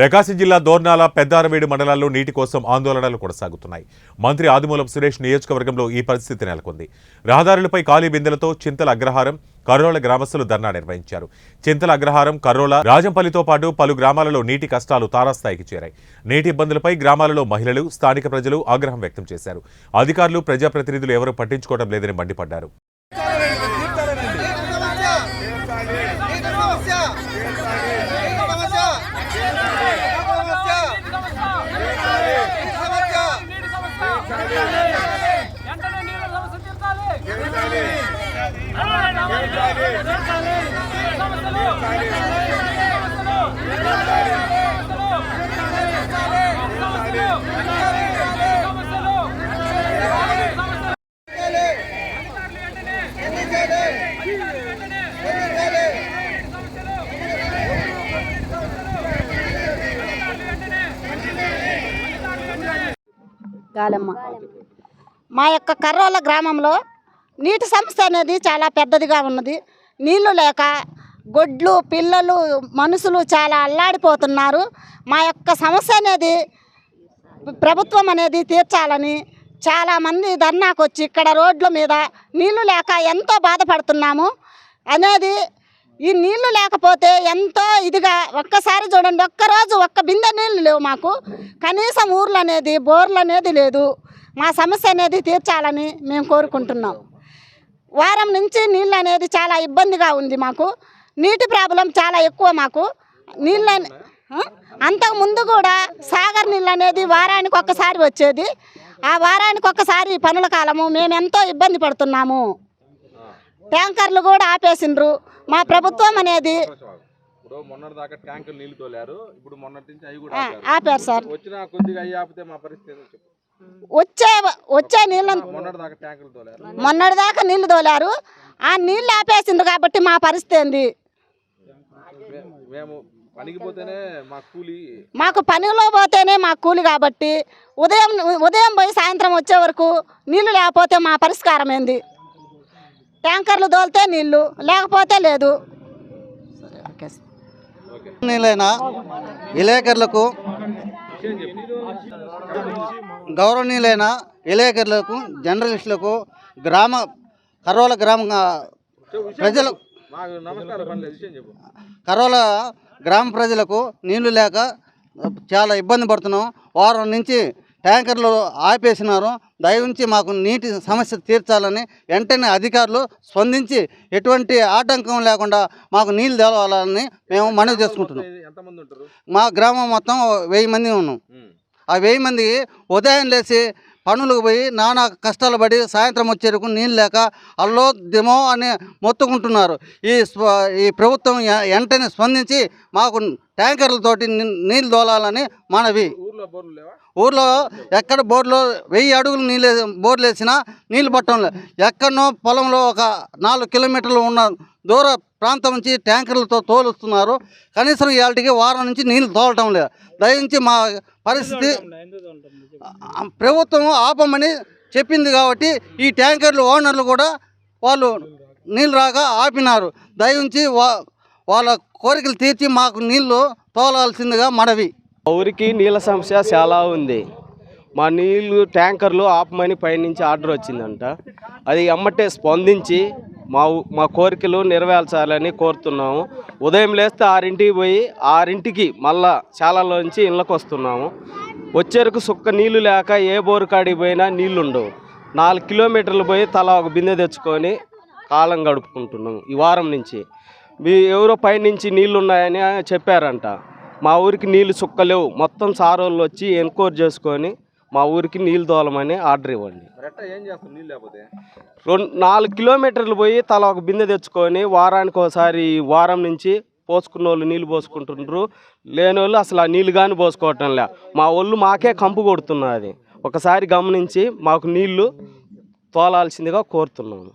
ప్రకాశం జిల్లా దోర్నాల పెద్దారవేడు మండలాల్లో నీటి కోసం ఆందోళనలు కొనసాగుతున్నాయి. మంత్రి ఆదిమూలం సురేష్ నియోజకవర్గంలో ఈ పరిస్థితి నెలకొంది. రహదారులపై ఖాళీ బిందెలతో చింతల అగ్రహారం కర్రోల గ్రామస్తులు ధర్నా నిర్వహించారు. చింతల అగ్రహారం కర్రోల రాజంపల్లితో పాటు పలు గ్రామాలలో నీటి కష్టాలు తారాస్థాయికి చేరాయి. నీటి ఇబ్బందులపై గ్రామాలలో మహిళలు స్థానిక ప్రజలు ఆగ్రహం వ్యక్తం చేశారు. అధికారులు ప్రజాప్రతినిధులు ఎవరూ పట్టించుకోవడం లేదని మండిపడ్డారు. గాలమ్మ. మా యొక్క కర్రోల గ్రామంలో నీటి సమస్య అనేది చాలా పెద్దదిగా ఉన్నది. నీళ్ళు లేక గొడ్లు పిల్లలు మనుషులు చాలా అల్లాడిపోతున్నారు. మా యొక్క సమస్య అనేది ప్రభుత్వం అనేది తీర్చాలని చాలామంది ధర్నాకు వచ్చి ఇక్కడ రోడ్ల మీద నీళ్ళు లేక ఎంతో బాధపడుతున్నాము. అనేది ఈ నీళ్ళు లేకపోతే ఎంతో ఇదిగా ఒక్కసారి చూడండి ఒక్కరోజు ఒక్క బిందె నీళ్ళు లేవు మాకు. కనీసం ఊర్లు అనేది బోర్లు అనేది లేదు. మా సమస్య అనేది తీర్చాలని మేము కోరుకుంటున్నాం. వారం నుంచి నీళ్ళు అనేది చాలా ఇబ్బందిగా ఉంది మాకు. నీటి ప్రాబ్లం చాలా ఎక్కువ మాకు. నీళ్ళ అంతకు ముందు కూడా సాగర్ నీళ్ళు అనేది వారానికి ఒక్కసారి వచ్చేది. ఆ వారానికి ఒక్కసారి పనుల కాలము మేము ఎంతో ఇబ్బంది పడుతున్నాము. ట్యాంకర్లు కూడా ఆపేసిండ్రు. మా ప్రభుత్వం అనేది ఆపారు. సార్. వచ్చిన కొద్దిగా అయ్యి ఆపితే మా పరిస్థితి ఏందో చెప్పు. వచ్చే వచ్చే నీళ్ళను మొన్నటి దాకా నీళ్ళు తోలారు. ఆ నీళ్ళు ఆపేసిండ్రు కాబట్టి మా పరిస్థితి ఏంది? మాకు పనిలో పోతేనే మా కూలి కాబట్టి ఉదయం ఉదయం పోయి సాయంత్రం వచ్చే వరకు నీళ్ళు లేకపోతే మా పరిష్కారం ఏంది? ట్యాంకర్లు దోలితే నీళ్ళు లేకపోతే లేదు. గౌరవనీయులైన విలేకరులకు గౌరవనీయులైన విలేకరులకు జర్నలిస్టులకు గ్రామ కరోల గ్రామ ప్రజలు కరోల గ్రామ ప్రజలకు నీళ్ళు లేక చాలా ఇబ్బంది పడుతున్నాం. వారం నుంచి ట్యాంకర్లు ఆపేసినారు. దయవుంచి మాకు నీటి సమస్య తీర్చాలని వెంటనే అధికారులు స్పందించి ఎటువంటి ఆటంకం లేకుండా మాకు నీళ్ళు తెలవాలని మేము మనవి చేసుకుంటున్నాం. మా గ్రామం మొత్తం వెయ్యి మంది ఉన్నాం. ఆ వెయ్యి మంది ఉదయం లేచి పనులకు పోయి నానా కష్టాలు పడి సాయంత్రం వచ్చేరకు నీళ్ళు లేక అల్లో దిమో అని మొత్తుకుంటున్నారు. ఈ ఈ ప్రభుత్వం వెంటనే స్పందించి మాకు ట్యాంకర్లతోటి నీళ్ళు తోలాలని మనవి. ఊర్లో ఎక్కడ బోర్లో వెయ్యి అడుగులు నీళ్ళు బోర్లు వేసినా నీళ్ళు పట్టడం లేదు. ఎక్కడనో పొలంలో ఒక నాలుగు కిలోమీటర్లు ఉన్న దూర ప్రాంతం నుంచి ట్యాంకర్లతో తోలుస్తున్నారు. కనీసం ఇవాళకి వారం నుంచి నీళ్ళు తోలటం లేదు. దయించి మా పరిస్థితి ప్రభుత్వం ఆపమని చెప్పింది కాబట్టి ఈ ట్యాంకర్లు ఓనర్లు కూడా వాళ్ళు నీళ్ళు రాక ఆపినారు. దయించి వా వాళ్ళ కోరికలు తీర్చి మాకు నీళ్ళు తోలాల్సిందిగా మనవి మా ఊరికి నీళ్ళ సమస్య చాలా ఉంది. మా నీళ్ళు ట్యాంకర్లు ఆపమని పైనుంచి ఆర్డర్ వచ్చిందంట. అది అమ్మటే స్పందించి మా ఊ- మా కోరికలు నెరవేర్చాలని కోరుతున్నాము. ఉదయం లేస్తే ఆరింటికి పోయి ఆరింటికి మళ్ళా చాలాలోంచి ఇళ్ళకి వస్తున్నాము. వచ్చేరకు సుక్క నీళ్ళు లేక ఏ బోరు కాడికి పోయినా నీళ్ళు ఉండవు నాలుగు కిలోమీటర్లు పోయి తలా ఒక బిందె తెచ్చుకొని కాలం గడుపుకుంటున్నాము. ఈ వారం నుంచి. మీ ఎవరో పైనుంచి నీళ్ళు ఉన్నాయని చెప్పారంట. మా ఊరికి నీళ్ళు చుక్కలేవు మొత్తం సారోళ్ళు వచ్చి ఎన్క్వైరీ చేసుకొని మా ఊరికి నీళ్ళు తోలమని ఆర్డర్ ఇవ్వండి. నీళ్ళు రెండు నాలుగు కిలోమీటర్లు పోయి తల ఒక బిందె తెచ్చుకొని వారానికి ఒకసారి వారం నుంచి పోసుకున్న వాళ్ళు నీళ్ళు పోసుకుంటుండ్రు. లేని వాళ్ళు అసలు ఆ నీళ్ళు కానీ పోసుకోవటం లే. మా ఒళ్ళు మాకే కంపు కొడుతున్నది. ఒకసారి గమనించి మాకు నీళ్ళు తోలాల్సిందిగా కోరుతున్నాము.